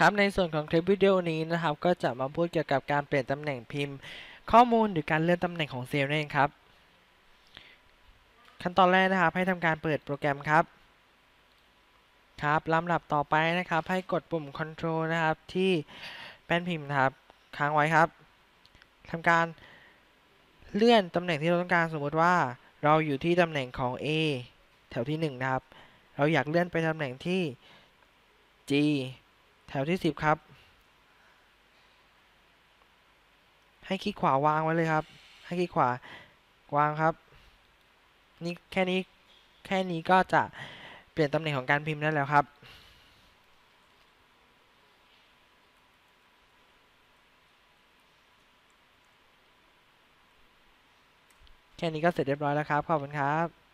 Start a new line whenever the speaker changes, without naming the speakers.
ครับในส่วนของคลิปวิดีโอนี้นะครับก็จะมาพูดเกี่ยวกับการเปลี่ยนตำแหน่งพิมพ์ ข้อมูลหรือการเลื่อนตำแหน่งของเซลล์นั่นเองครับ ขั้นตอนแรกนะครับให้ทำการเปิดโปรแกรมครับครับลำดับต่อไปนะครับ ให้กดปุ่ม Control นะครับที่แป้นพิมพ์นะครับค้างไว้ครับทำการเลื่อนตำแหน่งที่เราต้องการสมมติว่า เราอยู่ที่ตำแหน่งของ A แถวที่ 1 นะครับ เราอยากเลื่อนไปตำแหน่งที่ G ถวที่10ครับ ให้คลิกขวาวางไว้เลยครับ ให้คลิกขวาวางครับ นี่แค่นี้แค่นี้ก็จะเปลี่ยนตำแหน่งของการพิมพ์ได้แล้วครับ แค่นี้ก็เสร็จเรียบร้อยแล้วครับ ขอบคุณครับ